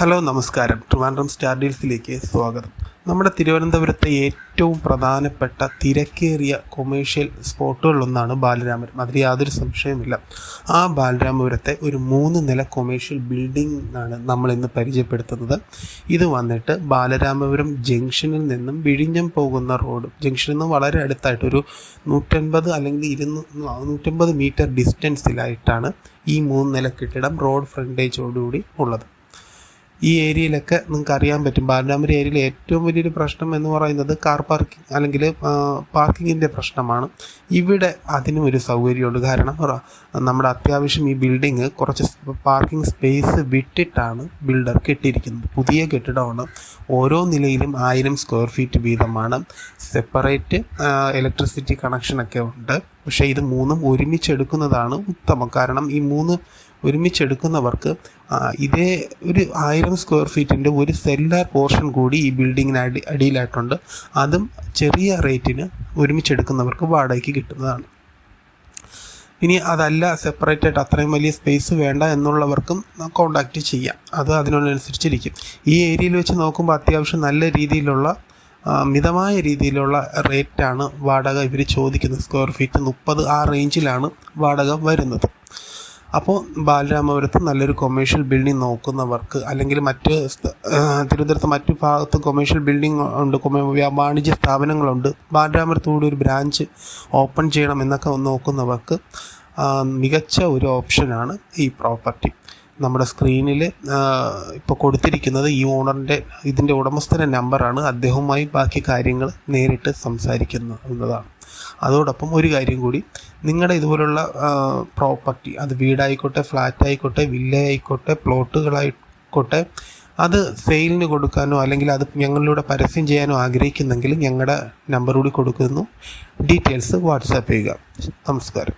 Hello നമസ്കാരം. Trivandrum star ഡീൽസിലേക്ക് സ്വാഗതം. നമ്മുടെ തിരുവനന്തപുരത്തെ ഏറ്റവും പ്രധാനപ്പെട്ട തിരക്കേറിയ കൊമേഴ്ഷ്യൽ സ്പോട്ടുകളിലൊന്നാണ് ബാലരാമപുരം അതിൽ യാതൊരു സംശയമില്ല ആ ബാലരാമപുരത്തെ ഒരു മൂന്ന് നില കൊമേഴ്ഷ്യൽ ബിൽഡിംഗ് ആണ് നമ്മൾ ഇന്ന് പരിചയപ്പെടുത്തുന്നത്. ഇത് വന്നിട്ട് ബാലരാമപുരം ജംഗ്ഷനിൽ നിന്നും വിഴിഞ്ഞം പോകുന്ന റോഡ് ജംഗ്ഷനിൽ നിന്ന് വളരെ അടുത്തായിട്ട് ഒരു നൂറ്റൻപത് അല്ലെങ്കിൽ ഇരുന്നൂ നൂറ്റമ്പത് മീറ്റർ ഡിസ്റ്റൻസിലായിട്ടാണ് ഈ മൂന്ന് നില കെട്ടിടം റോഡ് ഫ്രണ്ടേജോടുകൂടി ഉള്ളത്. ഈ ഏരിയയിലൊക്കെ നിങ്ങൾക്ക് അറിയാൻ പറ്റും. ബാലരാമപുരം ഏരിയയിൽ ഏറ്റവും വലിയൊരു പ്രശ്നം എന്ന് പറയുന്നത് കാർ പാർക്കിംഗ് അല്ലെങ്കിൽ പാർക്കിങ്ങിന്റെ പ്രശ്നമാണ്. ഇവിടെ അതിനും ഒരു സൗകര്യമുണ്ട്. കാരണം നമ്മുടെ അത്യാവശ്യം ഈ ബിൽഡിങ് കുറച്ച് പാർക്കിംഗ് സ്പേസ് വിട്ടിട്ടാണ് ബിൽഡർ കെട്ടിയിരിക്കുന്നത്. പുതിയ കെട്ടിടമാണ്. ഓരോ നിലയിലും ആയിരം സ്ക്വയർ ഫീറ്റ് വീതമാണ്. സെപ്പറേറ്റ് ഇലക്ട്രിസിറ്റി കണക്ഷനൊക്കെ ഉണ്ട്. പക്ഷേ ഇത് മൂന്നും ഒരുമിച്ചെടുക്കുന്നതാണ് ഉത്തമം. കാരണം ഈ മൂന്ന് ഒരുമിച്ചെടുക്കുന്നവർക്ക് ഇതേ ഒരു ആയിരം സ്ക്വയർ ഫീറ്റിന്റെ ഒരു സെല്ലാർ പോർഷൻ കൂടി ഈ ബിൽഡിങ്ങിന് അടി അടിയിലായിട്ടുണ്ട്. അതും ചെറിയ റേറ്റിന് ഒരുമിച്ചെടുക്കുന്നവർക്ക് വാടകയ്ക്ക് കിട്ടുന്നതാണ്. ഇനി അതല്ല സെപ്പറേറ്റ് ആയിട്ട് അത്രയും വലിയ സ്പേസ് വേണ്ട എന്നുള്ളവർക്കും കോണ്ടാക്റ്റ് ചെയ്യാം. അത് അതിനോടനുസരിച്ചിരിക്കും ഈ ഏരിയയിൽ വെച്ച് നോക്കുമ്പോൾ അത്യാവശ്യം നല്ല രീതിയിലുള്ള മിതമായ രീതിയിലുള്ള റേറ്റാണ് വാടക ഇവർ ചോദിക്കുന്നത് സ്ക്വയർ ഫീറ്റ് മുപ്പത് ആ റേഞ്ചിലാണ് വാടക വരുന്നത്. അപ്പോൾ ബാലരാമപുരത്ത് നല്ലൊരു കൊമേഴ്ഷ്യൽ ബിൽഡിംഗ് നോക്കുന്നവർക്ക് അല്ലെങ്കിൽ മറ്റ് തിരുവനന്തപുരത്ത് മറ്റു ഭാഗത്ത് കൊമേഴ്ഷ്യൽ ബിൽഡിംഗ് ഉണ്ട് വാണിജ്യ സ്ഥാപനങ്ങളുണ്ട്. ബാലരാമപുരത്ത് കൂടി ഒരു ബ്രാഞ്ച് ഓപ്പൺ ചെയ്യണം എന്നൊക്കെ നോക്കുന്നവർക്ക് മികച്ച ഒരു ഓപ്ഷനാണ് ഈ പ്രോപ്പർട്ടി നമ്മുടെ സ്ക്രീനിൽ ഇപ്പോൾ കൊടുത്തിരിക്കുന്നത് ഈ ഓണറിന്റെ ഇതിന്റെ ഉടമസ്ഥന്റെ നമ്പറാണ്. അദ്ദേഹവുമായി ബാക്കി കാര്യങ്ങൾ നേരിട്ട് സംസാരിക്കുന്നതാണ് അതോടൊപ്പം ഒരു കാര്യം കൂടി നിങ്ങളുടെ ഇതുപോലുള്ള പ്രോപ്പർട്ടി അത് വീടായിക്കോട്ടെ ഫ്ലാറ്റ് ആയിക്കോട്ടെ വില്ല ആയിക്കോട്ടെ പ്ലോട്ടുകളായിക്കോട്ടെ അത് സെയിലിന് കൊടുക്കാനോ അല്ലെങ്കിൽ അത് ഞങ്ങളിലൂടെ പരസ്യം ചെയ്യാനോ ആഗ്രഹിക്കുന്നെങ്കിൽ ഞങ്ങളുടെ നമ്പർ കൂടി കൊടുക്കുന്നു. ഡീറ്റെയിൽസ് വാട്സാപ്പ് ചെയ്യുക. നമസ്കാരം.